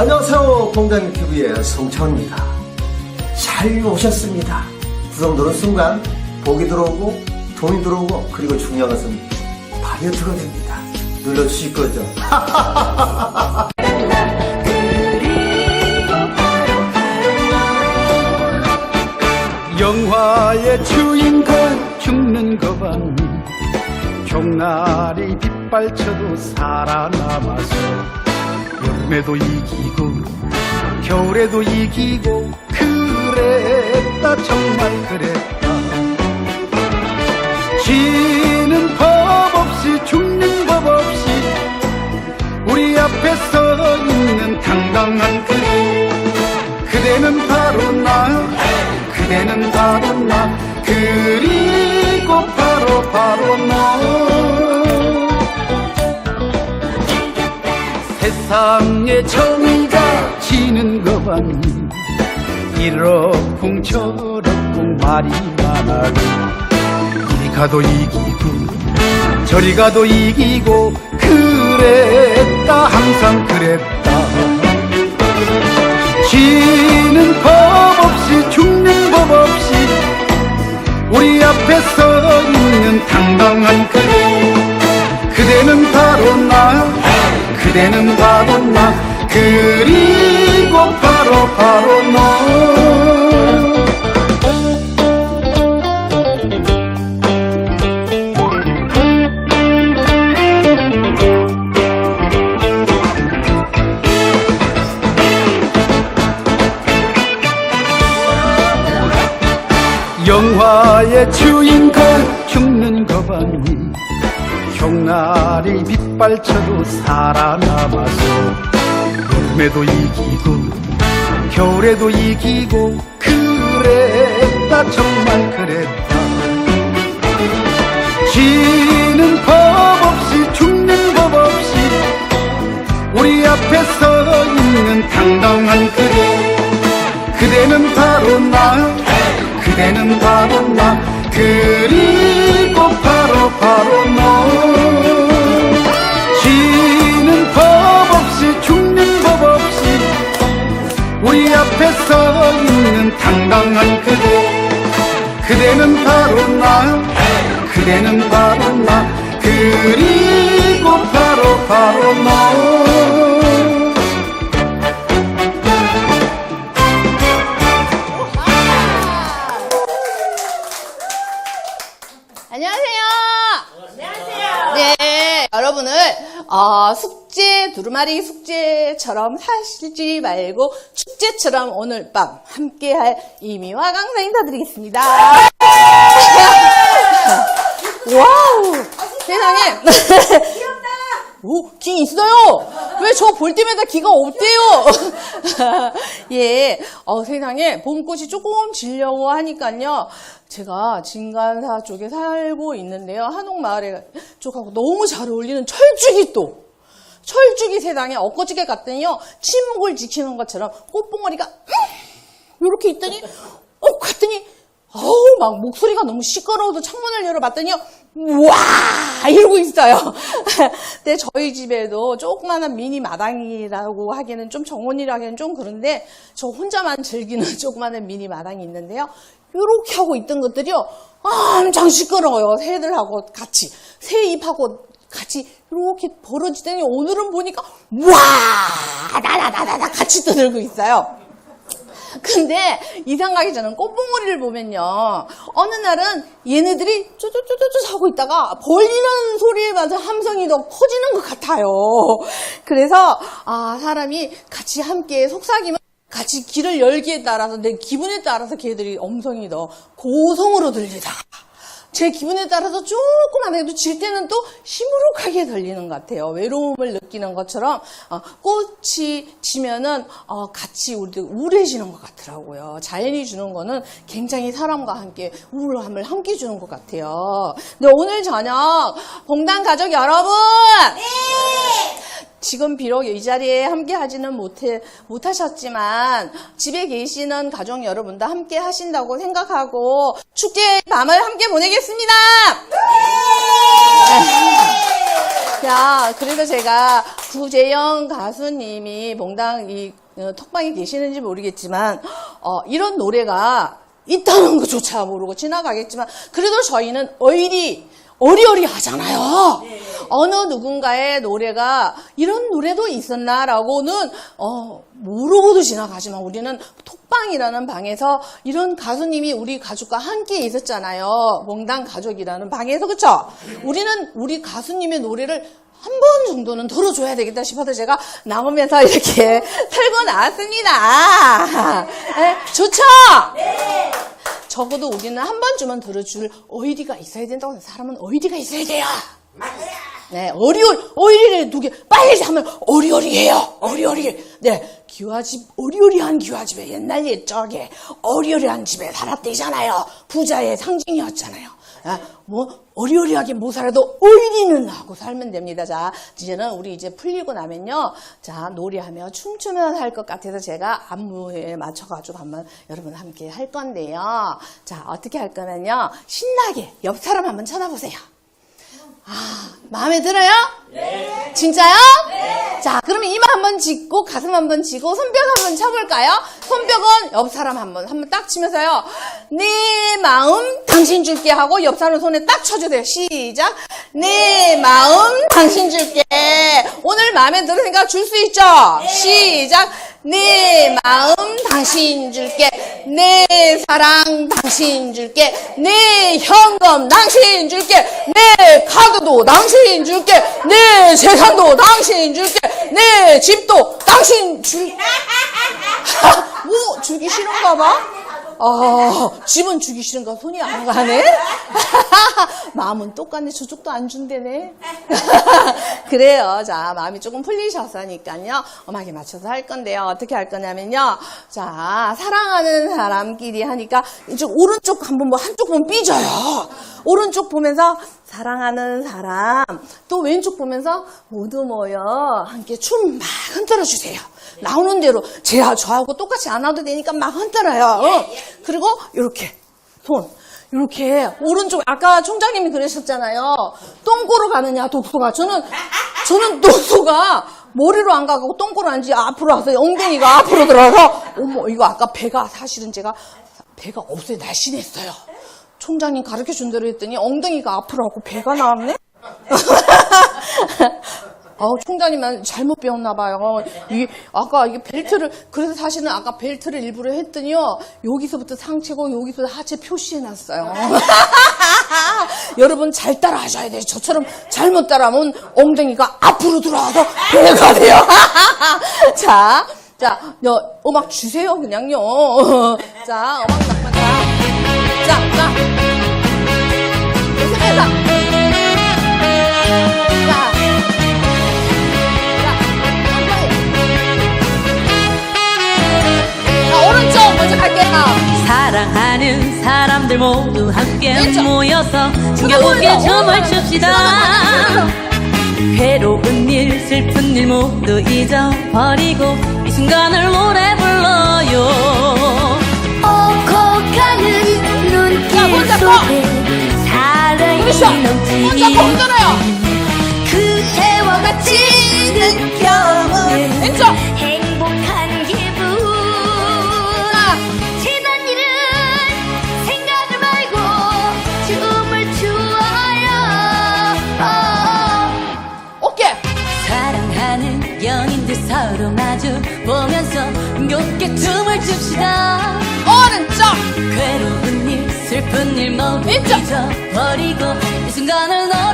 안녕하세요. TV의 성차입니다. 잘 오셨습니다. 부담 들은 순간 복이 들어오고 돈이 들어오고 그리고 중요한 것은 다이어트가 됩니다. 눌러주실 거죠? 영화의 주인공 죽는 것만 종날이 빗발쳐도 살아남아서 여름에도 이기고 겨울에도 이기고 그랬다 정말 그랬다. 지는 법 말이 많아도 이리 가도 이기고 저리 가도 이기고 그랬다 항상 그랬다. 지는 법 없이 죽는 법 없이 우리 앞에 서 있는 당당한 그대 그대는 바로 나 그대는 바로 나. 그리고 바로 바로 너 영화의 주인공 죽는 것만이 종날이 빗발쳐도 살아남아서 여름에도 이기고 겨울에도 이기고 그랬다 정말 그랬다. 지는 법 없이 죽는 법 없이 우리 앞에 서 있는 당당한 그대. 그대는 바로 나. 그대는 바로 나 그리고 바로 바로 너. 지는 법 없이 죽는 법 없이 우리 앞에 서 있는 당당한 그대. 그대는 바로 나. 그대는 바로 나. 그리고 바로 바로 너 어, 숙제 두루마리 숙제처럼 하시지 말고 축제처럼 오늘 밤 함께할 이미와 강사 인사드리겠습니다. 와우, 세상에. 오, 기 있어요. 왜 저 볼 때마다 기가 없대요? 예, 어, 세상에 봄꽃이 조금 지려고 하니까요. 제가 진간사 쪽에 살고 있는데요. 한옥마을에 쪽하고 너무 잘 어울리는 철쭉이 또. 철쭉이 세상에 엊그저께 갔더니요. 침묵을 지키는 것처럼 꽃봉오리가 이렇게 있더니 어 갔더니 어우 막 목소리가 너무 시끄러워서 창문을 열어봤더니요 와 이러고 있어요. 근데 저희 집에도 조그마한 미니 마당이라고 하기에는 좀 정원이라 하기에는 좀 그런데 저 혼자만 즐기는 조그마한 미니 마당이 있는데요. 이렇게 하고 있던 것들이요 엄청 시끄러워요. 새들하고 같이 새 잎하고 같이 이렇게 벌어지더니 오늘은 보니까 와 나나나나나 같이 떠들고 있어요. 근데 이상 가기 전에 꽃봉오리를 보면요. 어느 날은 얘네들이 쪼쪼쪼쪼쪼 하고 있다가 벌리는 소리에 맞아 함성이 더 커지는 것 같아요. 그래서 아 사람이 같이 함께 속삭이면 같이 길을 열기에 따라서 내 기분에 따라서 걔들이 음성이 더 고성으로 들리다가 제 기분에 따라서 조금만 해도 질 때는 또 시무룩하게 들리는 것 같아요. 외로움을 느끼는 것처럼 어, 꽃이 지면은 어, 같이 우리도 우울해지는 것 같더라고요. 자연이 주는 거는 굉장히 사람과 함께 우울함을 함께 주는 것 같아요. 근데 오늘 저녁 봉단 가족 여러분 지금 비록 이 자리에 함께 하지는 못해, 못하셨지만 집에 계시는 가족 여러분도 함께 하신다고 생각하고 축제 밤을 함께 보내겠습니다. 야, 그래서 제가 구재영 가수님이 몽당 이 어, 톡방에 계시는지 모르겠지만 어, 이런 노래가 있다는 것조차 모르고 지나가겠지만 그래도 저희는 어이리 어리어리 하잖아요. 어느 누군가의 노래가 이런 노래도 있었나라고는 어, 모르고도 지나가지만 우리는 톡방이라는 방에서 이런 가수님이 우리 가족과 함께 있었잖아요. 몽당 가족이라는 방에서 그쵸? 우리는 우리 가수님의 노래를 한 번 정도는 들어줘야 되겠다 싶어서 제가 나오면서 이렇게 틀고 나왔습니다. 네, 좋죠? 적어도 우리는 한 번쯤은 들어줄 어이리가 있어야 된다고 해서 사람은 어이리가 있어야 돼요. 네, 어리어리, 어이리를 두 개, 빨리 하면 어리어리해요. 어리어리. 네, 기와집, 어리어리한 기와집에 옛날 옛적에 어리어리한 집에 살았대잖아요. 부자의 상징이었잖아요. 아, 뭐, 어리어리하게 못 살아도 어이리는 하고 살면 됩니다. 자, 이제는 우리 이제 풀리고 나면요. 자, 노래하며 춤추면 할 것 같아서 제가 안무에 맞춰가지고 한번 여러분 함께 할 건데요. 자, 어떻게 할 거냐면요. 신나게 옆 사람 한번 쳐다보세요. 아, 마음에 들어요? 네. 진짜요? 네. 자, 그러면 이마 한번 짚고 가슴 한번 쥐고 손뼉 한번 쳐볼까요? 손뼉은 옆 사람 한번 한번 딱 치면서요. 내 마음 당신 줄게 하고 옆 사람 손에 딱 쳐주세요. 시작. 내 마음 당신 줄게. 오늘 마음에 들으니까 줄수 있죠? 시작. 내 마음 당신 줄게. 내 사랑 당신 줄게. 내 현금 당신 줄게. 내 카드도 당신 줄게. 내 재산도 당신 줄게. 내 집도 당신 줄. 뭐 주기 싫은가 봐? 아, 집은 주기 싫은가 손이 안 가네? 마음은 똑같네. 저쪽도 안 준대네. 그래요. 자, 마음이 조금 풀리셨으니까요. 음악에 맞춰서 할 건데요. 어떻게 할 거냐면요. 자, 사랑하는 사람끼리 하니까 이쪽 오른쪽 한번 뭐 한쪽 보면 삐져요. 오른쪽 보면서 사랑하는 사람, 또 왼쪽 보면서 모두 모여 함께 춤 막 흔들어 주세요. 나오는 대로 제 저하고 똑같이 안 와도 되니까 막 흔들어요. 어. 그리고 이렇게 손 이렇게 오른쪽 아까 총장님이 그러셨잖아요. 똥꼬로 가느냐 독소가 저는 저는 독소가 머리로 안 가고 똥꼬로 앉지 앞으로 와서 엉덩이가 앞으로 들어가서 어머 이거 아까 배가 사실은 제가 배가 없어요 날씬했어요. 총장님 가르쳐 준 대로 했더니 엉덩이가 앞으로 하고 배가 나왔네. 어, 총장님은 잘못 배웠나 봐요. 이 아까 이게 벨트를 그래서 사실은 아까 벨트를 일부러 했더니요. 여기서부터 상체고 여기서 하체 표시해 놨어요. 여러분 잘 따라 하셔야 돼요. 저처럼 잘못 따라하면 엉덩이가 앞으로 들어와서 배가 돼요. 자, 자, 여, 음악 주세요, 그냥요. 자, 음악 잠깐. 자, 자, 자. 먼저 갈게요. 사랑하는 사람들 모두 함께 왼쪽. 모여서 보여요. 흥겨우게 춤을 어, 춥시다. 괴로운 일 슬픈 일 모두 잊어버리고 이 순간을 노래 불러요 오고가는 눈길 자, 손 잡고. 속에 사랑이 그렇죠. 넘치니 흔들어요. 그대와 같이 느껴본 왼쪽. 춥시다 오른쪽. 괴로운 일 슬픈 일 모두 왼쪽. 잊어버리고 이 순간을 노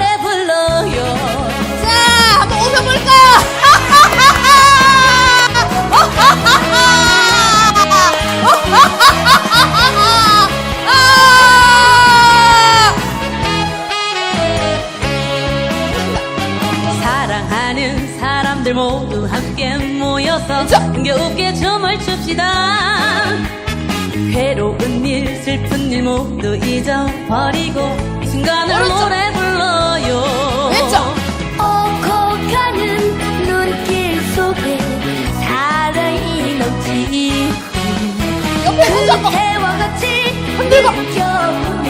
그리고 느껴보는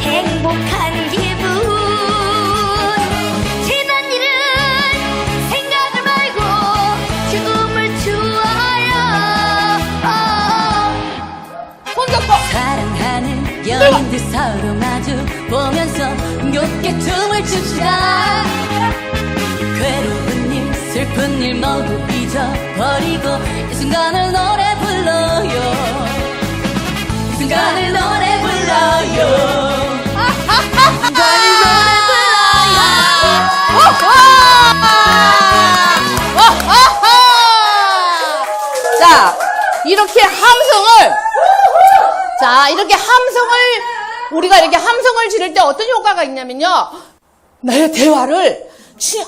행복한 기분 집안 일은 생각을 말고 지금을 주어요 손잡고 사랑하는 연인들 서로 마주 보면서 높게 춤을 춥시다 괴로운 일 슬픈 일 모두 잊어버리고 이 순간을 노래 불러요. 순간을 노래 불러요 자, 이렇게 함성을, 자, 이렇게 함성을, 우리가 이렇게 함성을 지를 때 어떤 효과가 있냐면요. 내 대화를, 치-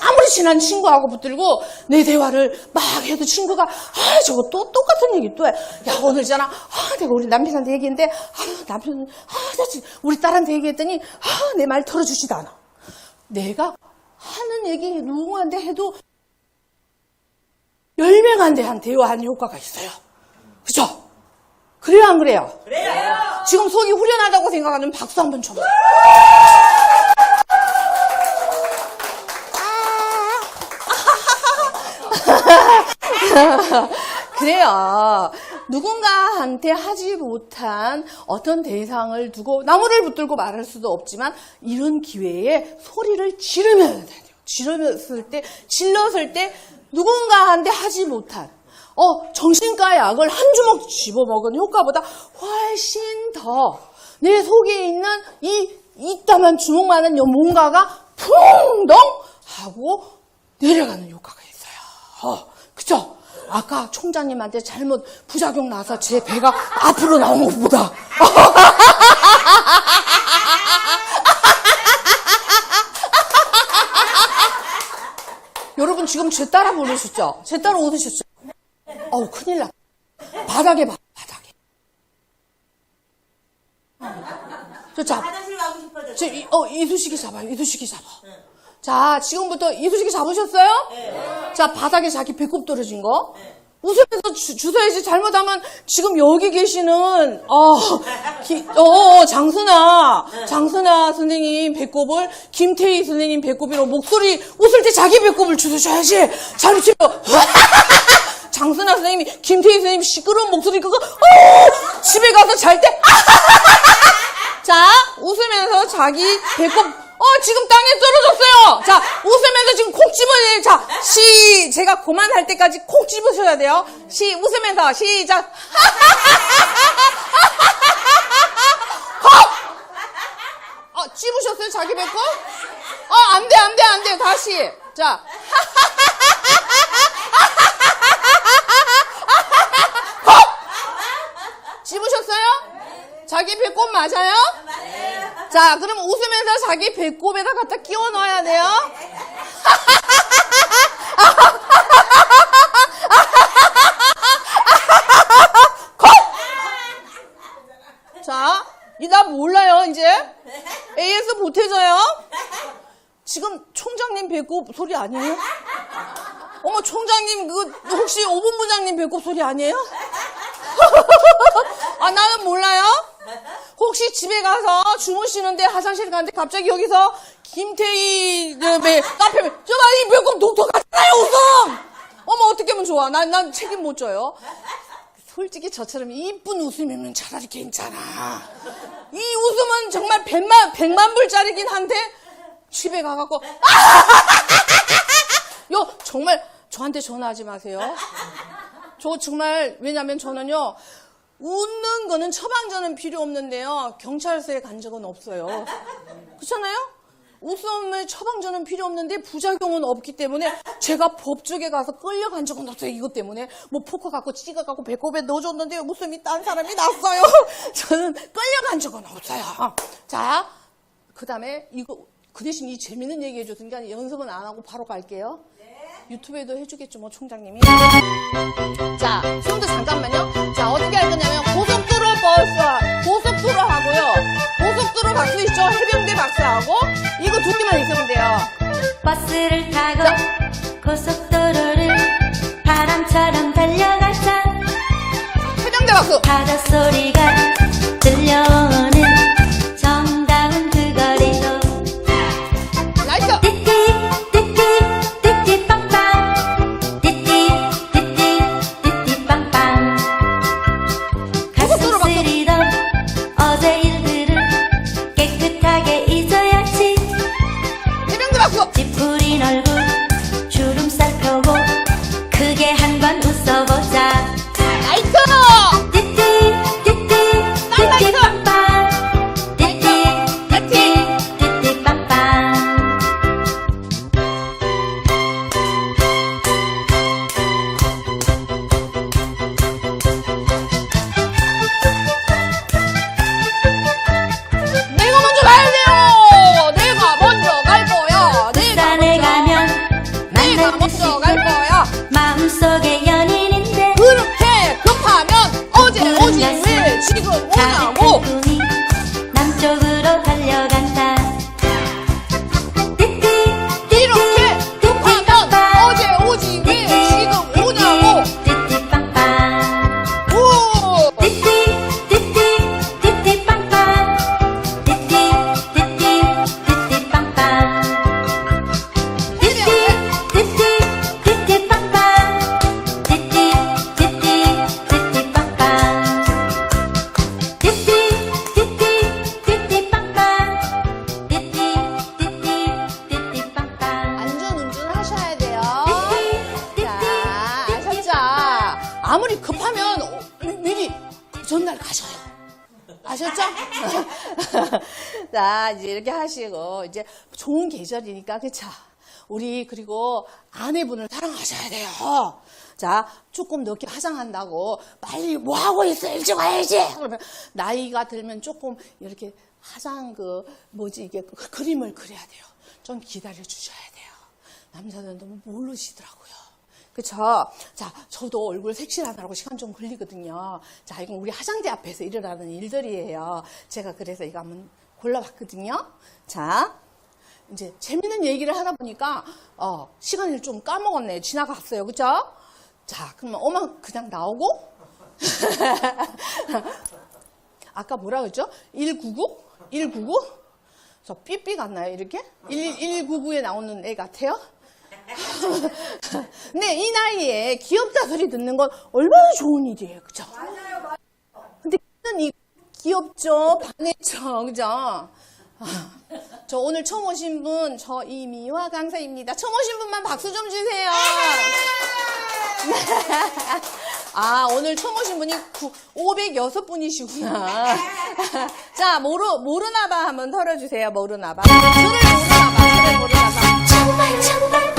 아무리 친한 친구하고 붙들고 내 대화를 막 해도 친구가, 아, 저거 또 똑같은 얘기 또 해. 야, 오늘 있잖아. 아, 내가 우리 남편한테 얘기했는데, 아, 남편, 아, 나 지금 우리 딸한테 얘기했더니, 아, 내 말 들어주지도 않아. 내가 하는 얘기 누구한테 해도 열명한테 한 대화한 효과가 있어요. 그죠? 그래요, 안 그래요? 그래요. 지금 속이 후련하다고 생각하는 박수 한번 쳐봐. 그래요. 누군가한테 하지 못한 어떤 대상을 두고 나무를 붙들고 말할 수도 없지만 이런 기회에 소리를 지르면 돼요. 지르었을 때, 질렀을 때 누군가한테 하지 못한 어, 정신과 약을 한 주먹 집어먹은 효과보다 훨씬 더 내 속에 있는 이 이따만 주먹만한 요 뭔가가 풍덩 하고 내려가는 효과가 있어요. 어, 그죠? 아까 총장님한테 잘못 부작용 나서 제 배가 앞으로 나온 것보다. 여러분 지금 제 따라 부르셨죠? 제 따라 웃으셨죠? 어우 큰일 났. 바닥에 봐, 바닥에. 저 잡. 화장실 가고 싶어졌어. 저, 이, 어, 이수식이 잡아요. 이수식이 잡아. 자, 지금부터 이수식이 잡으셨어요? 자, 바닥에 자기 배꼽 떨어진 거. 웃으면서 주, 주워야지. 잘못하면 지금 여기 계시는, 어, 기, 어, 어, 장순아. 장순아 선생님 배꼽을 김태희 선생님 배꼽으로 목소리 웃을 때 자기 배꼽을 주워줘야지. 잘 치요. 장순아 선생님이 김태희 선생님 시끄러운 목소리 그거, 어, 집에 가서 잘 때, 자, 웃으면서 자기 배꼽, 어, 지금 땅에 떨어졌어요. 자, 웃으면서 지금 콕 집어야 자, 시, 제가 그만할 때까지 콕 집으셔야 돼요. 시, 웃으면서, 시작. 콕! 어, 찝으셨어요, 자기 배꼽? 어, 안 돼, 안 돼, 안 돼. 다시. 자. 콕! 찝으셨어요? 자기 배꼽 맞아요? 자, 그럼 웃으면서 자기 배꼽에다 갖다 끼워 넣어야 돼요. 컷! 자, 이나 몰라요, 이제. AS 보태져요. 지금 총장님 배꼽 소리 아니에요? 어머, 총장님, 그, 혹시 오본부장님 배꼽 소리 아니에요? 아, 나는 몰라요? 혹시 집에 가서 주무시는데 화장실 가는데 갑자기 여기서 김태희 그, 배, 카페 저봐 이 배꼽 독특하잖아요 웃음! 어머 어떻게 하면 좋아? 난, 난 책임 못 져요. 솔직히 저처럼 이쁜 웃음이면 차라리 괜찮아. 이 웃음은 정말 백만, 백만 불짜리긴 한데 집에 가갖고 요 정말 저한테 전화하지 마세요. 저 정말 왜냐면 저는요 웃는 거는 처방전은 필요 없는데요. 경찰서에 간 적은 없어요. 그렇잖아요? 웃음을 처방전은 필요 없는데 부작용은 없기 때문에 제가 법쪽에 가서 끌려간 적은 없어요. 이것 때문에. 뭐 포크 갖고 찍어 갖고 배꼽에 넣어줬는데 웃음이 딴 사람이 났어요. 저는 끌려간 적은 없어요. 자 그 다음에 이거 그 대신 이 재밌는 얘기 해줬으니까 연습은 안 하고 바로 갈게요 유튜브에도 해주겠죠, 뭐, 총장님이. 자, 지금도 잠깐만요. 자, 어떻게 할 거냐면, 고속도로 버스, 고속도로 하고요. 고속도로 박수 있죠? 해병대 박수하고, 이거 두 개만 있으면 돼요. 버스를 타고 고속도로를 바람처럼 달려가자 해병대 박수! 바닷소리가 들려 전날 가셔요. 아셨죠? 자, 이제 이렇게 하시고, 이제 좋은 계절이니까, 그쵸? 우리, 그리고 아내분을 사랑하셔야 돼요. 자, 조금 늦게 화장한다고, 빨리 뭐하고 있어? 일찍 와야지! 그러면, 나이가 들면 조금 이렇게 화장 그, 뭐지, 이게 그 그림을 그려야 돼요. 좀 기다려 주셔야 돼요. 남자들은 너무 모르시더라고요. 그쵸? 자, 저도 얼굴 색칠하느라고 시간 좀 걸리거든요. 자, 이건 우리 화장대 앞에서 일어나는 일들이에요. 제가 그래서 이거 한번 골라봤거든요. 자, 이제 재밌는 얘기를 하다 보니까, 어, 시간을 좀 까먹었네요. 지나갔어요. 그쵸? 자, 그러면 오만 그냥 나오고, 아까 뭐라 그랬죠? 199? 199? 저 삐삐 같나요, 이렇게? 1, 199에 나오는 애 같아요? 근데 이 나이에 귀엽다 소리 듣는 건 얼마나 좋은 일이에요, 그죠? 맞아요, 맞아요. 근데 이 귀엽죠? 반했죠, 그죠? 아, 저 오늘 처음 오신 분, 저 이미화 강사입니다. 처음 오신 분만 박수 좀 주세요. 아, 오늘 처음 오신 분이 506분이시구나. 자, 모르, 모르나봐 한번 털어주세요, 모르나봐. 저를 모르나봐, 저를 모르나봐. 정말 정말